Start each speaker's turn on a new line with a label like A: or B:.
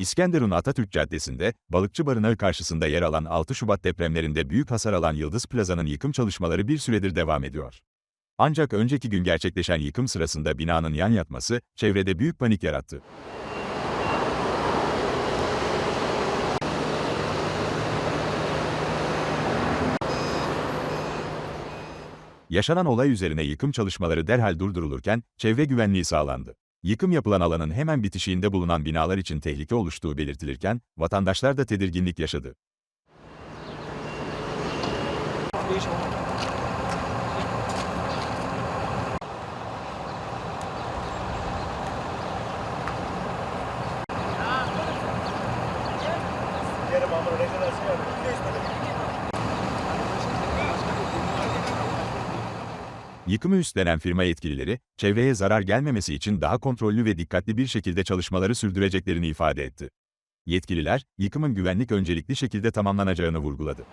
A: İskenderun Atatürk Caddesi'nde, Balıkçı Barınağı karşısında yer alan 6 Şubat depremlerinde büyük hasar alan Yıldız Plaza'nın yıkım çalışmaları bir süredir devam ediyor. Ancak önceki gün gerçekleşen yıkım sırasında binanın yan yatması, çevrede büyük panik yarattı. Yaşanan olay üzerine yıkım çalışmaları derhal durdurulurken, çevre güvenliği sağlandı. Yıkım yapılan alanın hemen bitişiğinde bulunan binalar için tehlike oluştuğu belirtilirken, vatandaşlar da tedirginlik yaşadı.
B: Yerim ama rezervasyon yaptım.
A: Yıkımı üstlenen firma yetkilileri, çevreye zarar gelmemesi için daha kontrollü ve dikkatli bir şekilde çalışmaları sürdüreceklerini ifade etti. Yetkililer, yıkımın güvenlik öncelikli şekilde tamamlanacağını vurguladı.